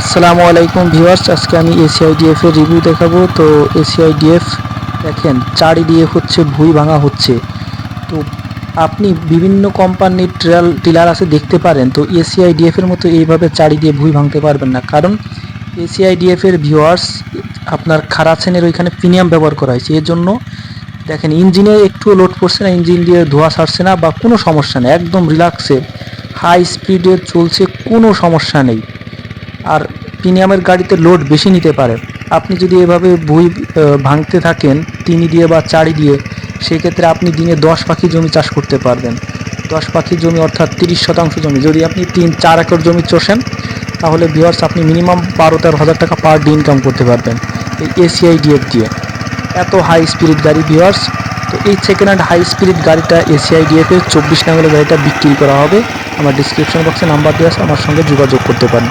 আসসালামু আলাইকুম ভিউয়ার্স, আজকে আমি এসিআইডিএফ এর রিভিউ দেখাবো। তো এসিআইডিএফ দেখেন চারিদিকে হচ্ছে ভুঁই ভাঙা হচ্ছে। তো আপনি বিভিন্ন কোম্পানির ট্রাল টিলার আছে, দেখতে পারেন। তো এসিআইডিএফ এর মতো এইভাবে চারি দিয়ে ভুঁই ভাঙতে পারবেন না। কারণ এসিআইডিএফ এর ভিউয়ার্স আপনার শ্রেণির ওইখানে প্রিমিয়াম ব্যবহার করা হয়েছে। এর জন্য দেখেন ইঞ্জিনে একটু লোড পড়ছে না ইঞ্জিন দিয়ে ধোয়া ছাড়ছে না বা কোনো সমস্যা নেই। একদম রিল্যাক্সে হাই স্পিডে চলছে, কোনো সমস্যা নেই। আর প্রিমিয়ামের গাড়িতে লোড বেশি নিতে পারে। আপনি যদি এভাবে বই ভাঙতে থাকেন তিনি দিয়ে বা চারি দিয়ে, সেক্ষেত্রে আপনি দিনে দশ পাখি জমি চাষ করতে পারবেন। দশ পাখি জমি অর্থাৎ তিরিশ শতাংশ জমি। যদি আপনি তিন, চার একর জমি চষেন, তাহলে ভিওয়ার্স আপনি মিনিমাম বারো, তেরো হাজার টাকা পার ডে ইনকাম করতে পারবেন এই এসিআই ডিএফ দিয়ে। এত হাই স্পিরিট গাড়ি ভিওয়ার্স তো এই সেকেন্ড হ্যান্ড হাই স্পিরিট গাড়িটা এসিআই ডিএফ এর চব্বিশ নাম্বারের গাড়িটা বিক্রি করা হবে। আমার ডিসক্রিপশন বক্সে নাম্বার দেওয়া আছে, আমার সঙ্গে যোগাযোগ করতে পারেন।